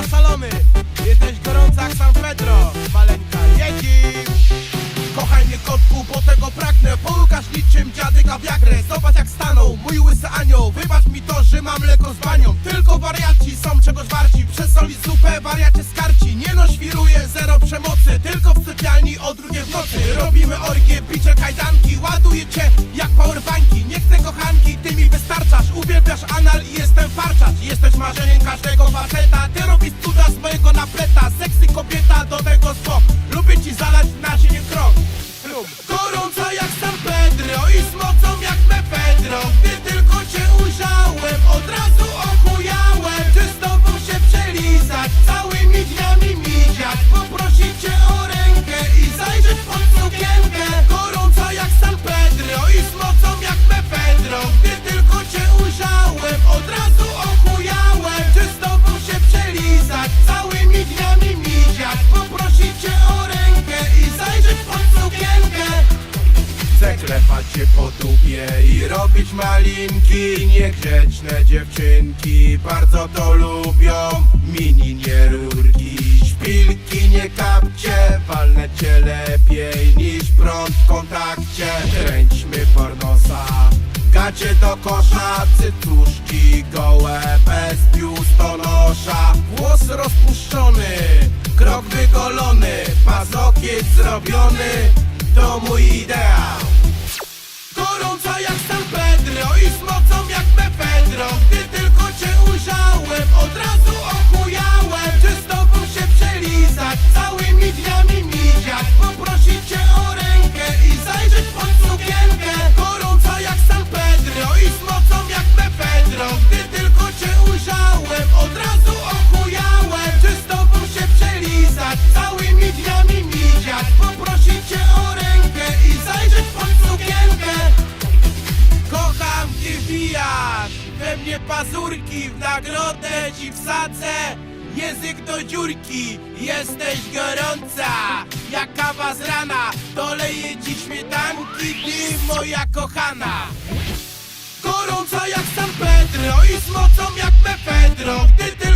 na szalony Jesteś gorąca jak San Pedro. Maleńka jedzisz Kochaj mnie kotku, bo tego pragnę. Połukasz niczym dziadek a wiagrę. Zobacz jak stanął mój łysy anioł. Wybacz mi to, że mam mleko z banią. Tylko wariaci są czegoś warci. Przesoli zupę, wariacie skarci. Nie no, zero przemocy. Tylko w sypialni o drugiej w nocy. Robimy orgie, bicie kajdanki. Ładuję cię jak powerbanki Nie chcę kochanki, ty mi Uwielbiasz anal i jestem farczacz Jesteś marzeniem każdego faceta. Ty robisz cuda z mojego napleta. Seksy kobieta, do tego spok Lubię ci zalać na siebie krok Gorąca jak San Pedro I z mocą jak Mefedro Chcę klepać cię po dupie i robić malinki Niegrzeczne dziewczynki. Bardzo to lubią Mini nie rurki, szpilki nie kapcie Walnę cię lepiej niż prąd w kontakcie. Kręćmy pornosa Gacie do kosza, cytuszki gołe bez biustonosza. Włos rozpuszczony, krok wygolony Pazokieć zrobiony, to mój ideał. Gorąca jak San Pedro i z mocą jak Mefedro. Gdy tylko cię ujrzałem, od razu ochujałem Czy z tobą się przelizać, całymi dniami miziać. Poprosić cię o rękę i zajrzeć pod sukienkę. Gorąca jak San Pedro i z mocą jak Mefedro. Gdy tylko cię ujrzałem, od razu ochujałem Czy z tobą się przelizać, całymi dniami miziać. Poprosić pazurki, w nagrodę ci wsadzę. Język do dziurki, jesteś gorąca. Jak kawa z rana, doleję ci śmietanki Ty moja kochana. Gorąca jak San Pedro i z mocą jak Mefedro. Gdy ty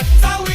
that's how